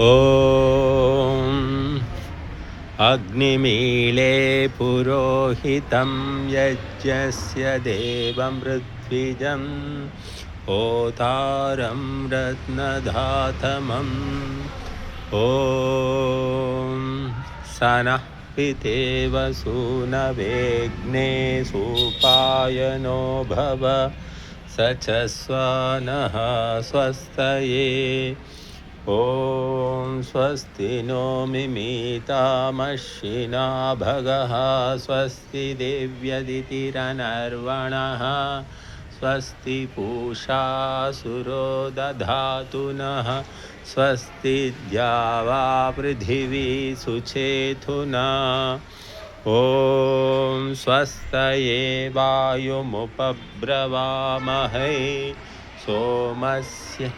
ॐ अग्निमीळे पुरोहितं यज्ञस्य देवमृद्विजं होतारं रत्नधातमम् ॐ सनः पितेव सूनवेग्ने सुपायनो भव स च स्वानः स्वस्तये। ॐ स्वस्ति नो मिमीतामश्विना भगः स्वस्ति देव्यदितिरनर्वणः स्वस्ति पूषा सुरो दधातु नः स्वस्ति द्यावा पृथिवी सुचेथुना ॐ स्वस्तये वायुमुपब्रवामहे सोमस्य